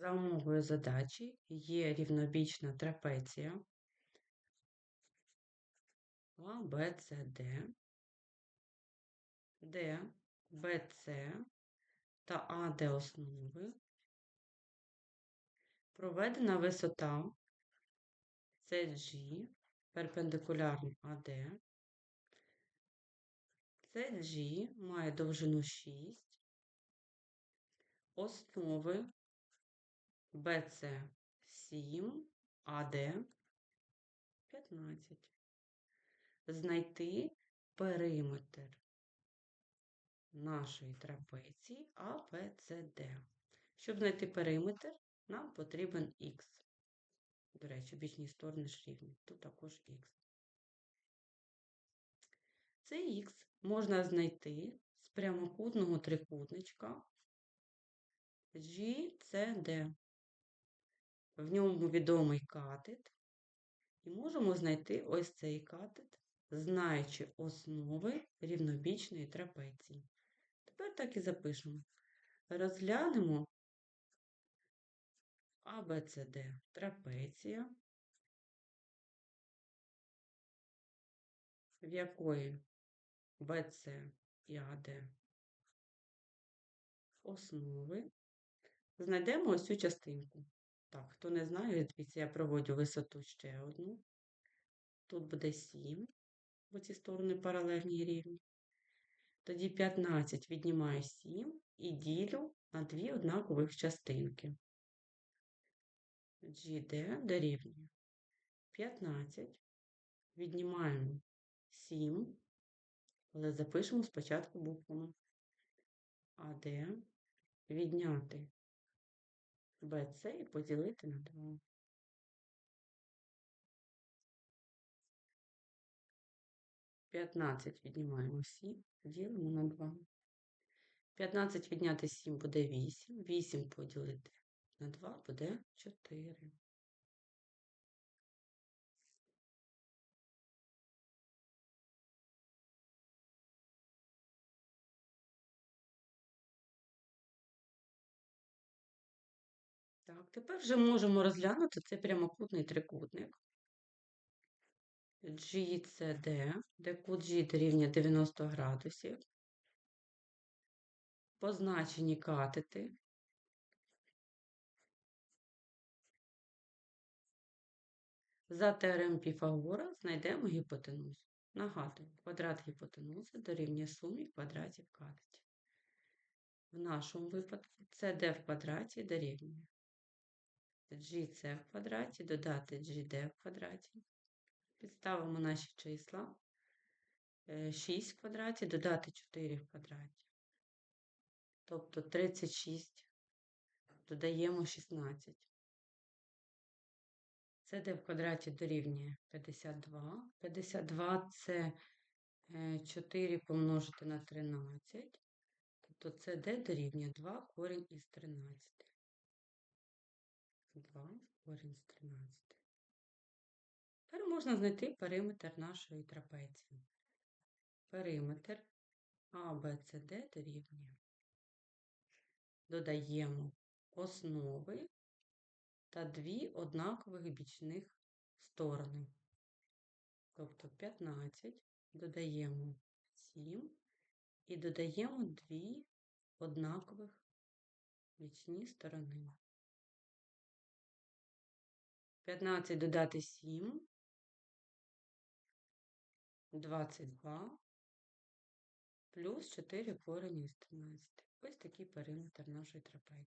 За умовою задачі є рівнобічна трапеція А, Б, С, Д, Д, Б, С та АД основи. Проведена висота CG перпендикулярно АД. CG має довжину 6, основи BC 7, АД 15. Знайти периметр нашої трапеції ABCD. Щоб знайти периметр, нам потрібен Х. До речі, бічні сторони ж рівні. Тут також Х. Цей Х можна знайти з прямокутного трикутничка GCD. В ньому відомий катет. І можемо знайти ось цей катет, знаючи основи рівнобічної трапеції. Тепер так і запишемо. Розглянемо ABCD трапеція, в якої BC і AD основи. Знайдемо ось цю частинку. Так, хто не знає, дивіться, я проводжу висоту ще одну. Тут буде 7, бо ці сторони паралельні і рівні. Тоді 15 віднімаю 7 і ділю на дві однакових частинки. GD дорівнює 15. Віднімаємо 7, але запишемо спочатку буквами АД, відняти БЦ і поділити на 2. П'ятнадцять віднімаємо 7, ділимо на 2. 15 відняти 7 буде 8. 8 поділити на 2 буде 4. Так, тепер вже можемо розглянути цей прямокутний трикутник GCD, де кут G дорівнює 90 градусів. Позначені катети. За теорем Піфагора знайдемо гіпотенузу. Нагадую, квадрат гіпотенузи дорівнює сумі квадратів катетів. В нашому випадку CD в квадраті дорівнює gc в квадраті, додати gd в квадраті. Підставимо наші числа. 6 в квадраті, додати 4 в квадраті. Тобто 36 додаємо 16. Це d в квадраті дорівнює 52. 52 це 4 помножити на 13. Тобто це d дорівнює 2 корінь із 13. 2 корінь з 13. Тепер можна знайти периметр нашої трапеції. Периметр ABCD дорівнює. Додаємо основи та дві однакових бічних сторони. Тобто 15 додаємо 7 і додаємо дві однакових бічні сторони. 15 додати 7, 22, плюс 4 корені з 13. Ось такий периметр нашої трапеції.